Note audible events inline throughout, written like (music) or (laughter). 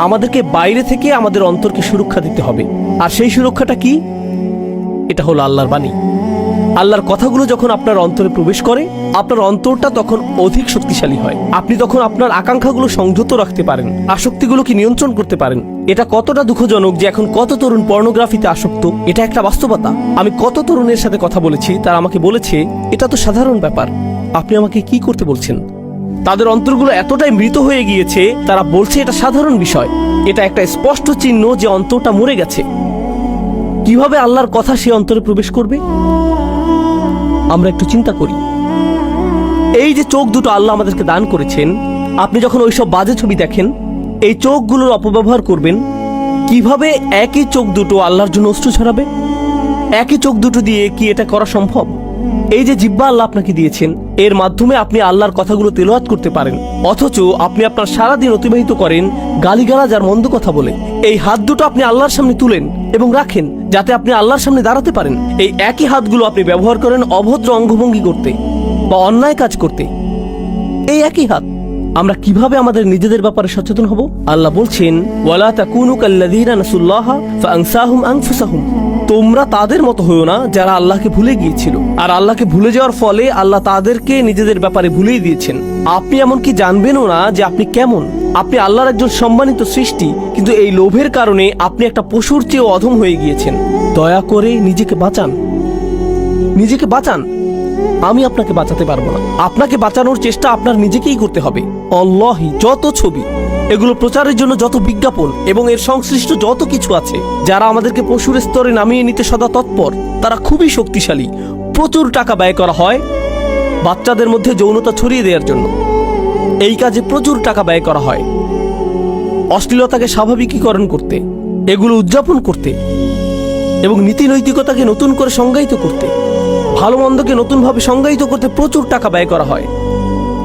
আমাদেরকে বাইরে থেকে আমাদের অন্তরকে সুরক্ষা দিতে হবে। আর সেই সুরক্ষাটা কি? এটা হলো আল্লাহর বাণী। আল্লাহর কথাগুলো যখন আপনার অন্তরে প্রবেশ করে, আপনার অন্তরটা তখন অধিক শক্তিশালী হয়। আপনি তখন আপনার আকাঙ্ক্ষাগুলো সংযত রাখতে পারেন, আসক্তিগুলোকে নিয়ন্ত্রণ করতে পারেন। এটা কতটা দুঃখজনক যে এখন কত তরুণ পর্নোগ্রাফিতে আসক্ত, এটা একটা বাস্তবতা। আমি কত তরুণের সাথে কথা বলেছি, তারা আমাকে বলেছে, এটা তো সাধারণ ব্যাপার। আপনি আমাকে কি করতে বলছেন? তাদের অন্তরগুলো এতটাই মৃত হয়ে গিয়েছে, তারা বলছে এটা সাধারণ বিষয়। এটা একটা স্পষ্ট চিহ্ন যে অন্তরটা মরে গেছে। কীভাবে আল্লাহর কথা সে অন্তরে প্রবেশ করবে? আমরা একটু চিন্তা করি। এই যে চোখ দুটো আল্লাহ আমাদেরকে দান করেছেন, আপনি যখন ওইসব বাজে ছবি দেখেন, এই চোখগুলোর অপব্যবহার করবেন, কীভাবে একই চোখ দুটো আল্লাহর জন্য অস্ত্র ছড়াবে? একই চোখ দুটো দিয়ে কি এটা করা সম্ভব? এই যে জিব্বা আল্লাহ আপনাকে দিয়েছেন, এর মাধ্যমে আপনি আল্লাহর কথাগুলো তেলাওয়াত করতে পারেন। অথচ আপনি আপনার সারাদিন অতিবাহিত করেন, গালিগালাজ আর মন্দ কথা বলে এই হাত দুটো আপনি আল্লাহর সামনে তুলেন এবং রাখেন, যাতে আপনি আল্লাহর সামনে দাঁড়াতে পারেন। এই একই হাতগুলো আপনি ব্যবহার করেন অভদ্র অঙ্গভঙ্গি করতে বা অন্যায় কাজ করতে। এই একই হাত, আমরা কীভাবে আমাদের নিজেদের ব্যাপারে সচেতন হব? আল্লাহ বলছেন, ওয়ালা তাকুনু কাল্লাযীনা নাসুল্লাহ ফাআনসাহুম আনফুসাহুম। তোমরা তাদের মতো হইও না যারা আল্লাহকে ভুলে গিয়েছিল। আর আল্লাহকে ভুলে যাওয়ার ফলে আল্লাহ তাদেরকে নিজেদের ব্যাপারে ভুলেই দিয়েছেন। আপনি এমনকি জানবেনও না যে আপনি কেমন? আপনি আল্লাহর একজন সম্মানিত সৃষ্টি, কিন্তু এই লোভের কারণে আপনি একটা পশুর চেয়েও অধম হয়ে গিয়েছেন। দয়া করে নিজেকে বাঁচান। নিজেকে বাঁচান। আমি আপনাকে বাঁচাতে পারব না। আপনাকে বাঁচানোর চেষ্টা আপনার নিজেকেই করতে হবে। অল্লাহি যত ছবি, এগুলো প্রচারের জন্য যত বিজ্ঞাপন এবং এর সংশ্লিষ্ট যত কিছু আছে, যারা আমাদেরকে পশুর স্তরে নামিয়ে নিতে সদা তৎপর, তারা খুবই শক্তিশালী। প্রচুর টাকা ব্যয় করা হয় বাচ্চাদের মধ্যে যৌনতা ছড়িয়ে দেওয়ার জন্য। এই কাজে প্রচুর টাকা ব্যয় করা হয়। অশ্লীলতাকে স্বাভাবিকীকরণ করতে, এগুলো উদযাপন করতে এবং নীতি নৈতিকতাকে নতুন করে সংজ্ঞায়িত করতে ভালো মন্দকে নতুনভাবে সংজ্ঞায়িত করতে প্রচুর টাকা ব্যয় করা হয়।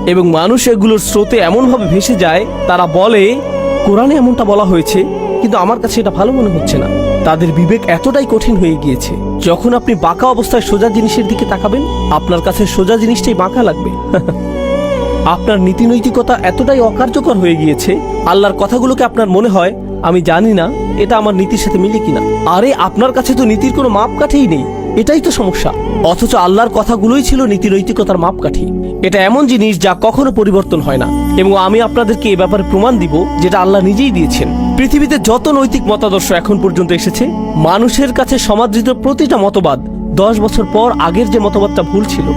এবং মানুষ এগুলোর স্রোতে এমনভাবে ভেসে যায়, তারা বলে, কোরআনে এমনটা বলা হয়েছে, কিন্তু আমার কাছে এটা ভালো মনে হচ্ছে না। তাদের বিবেক এতটাই কঠিন হয়ে গিয়েছে। যখন আপনি বাঁকা অবস্থায় সোজা জিনিসের দিকে তাকাবেন, আপনার কাছে সোজা জিনিসটাই বাঁকা লাগবে। (laughs) আপনার নীতি নৈতিকতা এতটাই অকার্যকর হয়ে গিয়েছে, আল্লাহর কথাগুলোকে আপনার মনে হয়, আমি জানি না, এটা আমার নীতির সাথে মিলে কিনা। আরে, আপনার কাছে তো নীতির কোনো মাপকাঠিই নেই। এটাই তো সমস্যা। অথচ আল্লাহর কথাগুলোই ছিল নীতি নৈতিকতার মাপকাঠি। এটা এমন জিনিস যা কখনো পরিবর্তন হয় না। এবং আমি আপনাদেরকে এ ব্যাপারে প্রমাণ দিব যেটা আল্লাহ নিজেই দিয়েছেন। পৃথিবীতে যত নৈতিক মতাদর্শ এখন পর্যন্ত এসেছে, মানুষের কাছে সমাদৃত প্রতিটা মতবাদ দশ বছর পর আগের যে মতবাদটা ভুল ছিল,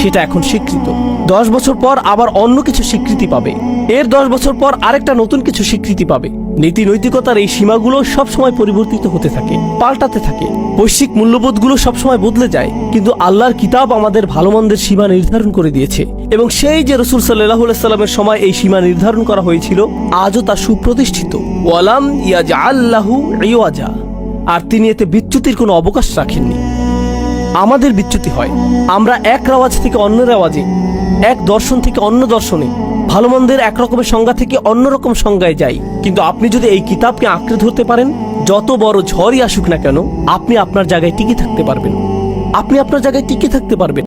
সেটা এখন স্বীকৃত। দশ বছর পর আবার অন্য কিছু স্বীকৃতি পাবে। এর দশ বছর পর আরেকটা নতুন কিছু স্বীকৃতি পাবে। নীতি নৈতিকতার এই সীমাগুলো সবসময় পরিবর্তিত হতে থাকে, পাল্টাতে থাকে। বৈশ্বিক মূল্যবোধগুলো সবসময় বদলে যায়, কিন্তু আল্লাহর কিতাব আমাদের ভালো মন্দের সীমা নির্ধারণ করে দিয়েছে। এবং সেই যে রসুল সাল্লাহ সাল্লামের সময় এই সীমা নির্ধারণ করা হয়েছিল, আজও তা সুপ্রতিষ্ঠিত। ওয়ালাম ইয়াজা আল্লাহু আর তিনি এতে বিচ্যুতির কোনো অবকাশ রাখেননি। আমাদের বিচ্যুতি হয়। আমরা এক রেওয়াজ থেকে অন্য রেওয়াজে, এক দর্শন থেকে অন্য দর্শনে ভালো মন্দের একরকমের সংজ্ঞা থেকে অন্যরকম সংজ্ঞায় যাই। কিন্তু আপনি যদি এই কিতাবকে আঁকড়ে ধরতে পারেন, যত বড় ঝড়ই আসুক না কেন, আপনি আপনার জায়গায় টিকে থাকতে পারবেন। আপনি আপনার জায়গায় টিকে থাকতে পারবেন।